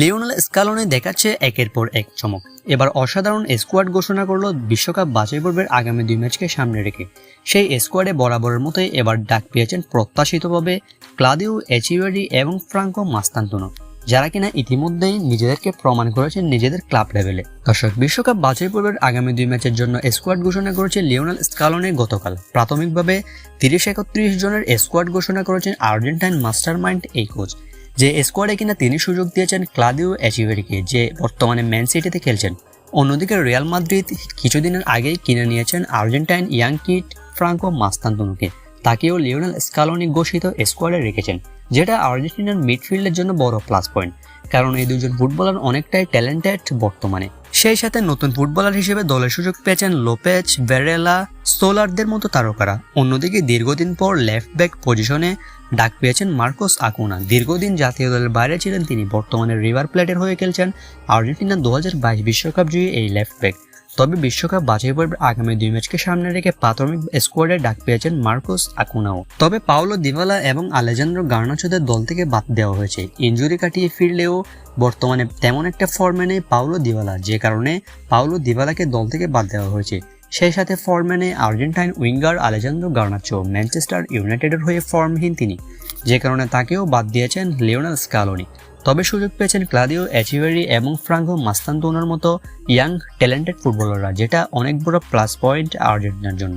Lionel স্কালনে দেখাচ্ছে একের পর এক চমক। এবার অসাধারণ স্কোয়াড ঘোষণা করল বিশ্বকাপ বাছাই পর্বের আগামী দুই ম্যাচকে সামনে রেখে। সেই স্কোয়াডে বরাবরের মতোই এবার ডাক পেয়েছেন প্রত্যাশিতভাবে ক্লাদিও এচিওয়ারি এবং ফ্রাঙ্কো মাস্তান্তুনো, যারা কিনা ইতিমধ্যেই নিজেদেরকে প্রমাণ করেছেন নিজেদের ক্লাব লেভেলে। দর্শক, বিশ্বকাপ বাছাই পর্বের আগামী দুই ম্যাচের জন্য স্কোয়াড ঘোষণা করেছে লিওনাল স্কালনে গতকাল। প্রাথমিকভাবে তিরিশ একত্রিশ জনের স্কোয়াড ঘোষণা করেছেন আর্জেন্টাইন মাস্টার মাইন্ড এই কোচ। যে স্কোয়াডে কিনা তিনি সুযোগ দিয়েছেন ক্লাদিও অ্যাচিভেরিকে যে বর্তমানে ম্যান সিটিতে খেলছেন। অন্যদিকে রিয়াল মাদ্রিদ কিছুদিনের আগেই কিনে নিয়েছেন আর্জেন্টাইন ইয়াং কিট ফ্রাঙ্কো মাস্তান্তনুকে তাকেও লিওনাল স্কালনি ঘোষিত স্কোয়াডে রেখেছেন, যেটা আর্জেন্টিনার মিডফিল্ডের জন্য বড় প্লাস পয়েন্ট কারণ এই দুজন ফুটবলার অনেকটাই ট্যালেন্টেড বর্তমানে। সেই সাথে নতুন ফুটবলার হিসেবে দলের সুযোগ পেয়েছেন লোপেজ, ভেরেলা, সোলারদের মতো তারকারা। অন্যদিকে দীর্ঘদিন পর লেফট ব্যাক পজিশনে ডাক পেয়েছেন মার্কোস আকুনা। দীর্ঘদিন জাতীয় দলের বাইরে ছিলেন তিনি। বর্তমানে রিভার প্লেটের হয়ে খেলছেন আর্জেন্টিনা দু হাজার বিশ্বকাপ জয়ী এই লেফট ব্যাক তবে বিশ্বকাপ বাছাই পর্বের আগামী দুই ম্যাচকে সামনে রেখে প্রাথমিক স্কোয়াডে ডাক পেয়েছেন মার্কোস আকুনাও। তবে পাওলো দিভালা এবং আলেজান্দ্রো গার্নাচোদের দল থেকে বাদ দেওয়া হয়েছে। ইঞ্জুরি কাটিয়ে ফিরলেও বর্তমানে তেমন একটা ফর্মে নেই পাওলো দিভালা যে কারণে পাওলো দিভালাকে দল থেকে বাদ দেওয়া হয়েছে। সেই সাথে ফর্মে নেই Argentine winger Alejandro Garnacho Manchester ইউনাইটেডের হয়ে ফর্মহীন তিনি, যে কারণে তাকেও বাদ দিয়েছেন লিওনাল স্কালোনি। তবে সুযোগ পেয়েছেন ক্লাদিও অ্যাচিভেরি এবং ফ্রাঙ্কো মাস্তান্তোনার মতো ইয়াং ট্যালেন্টেড ফুটবলাররা যেটা অনেক বড় প্লাস পয়েন্ট আর্জেন্টিনার জন্য।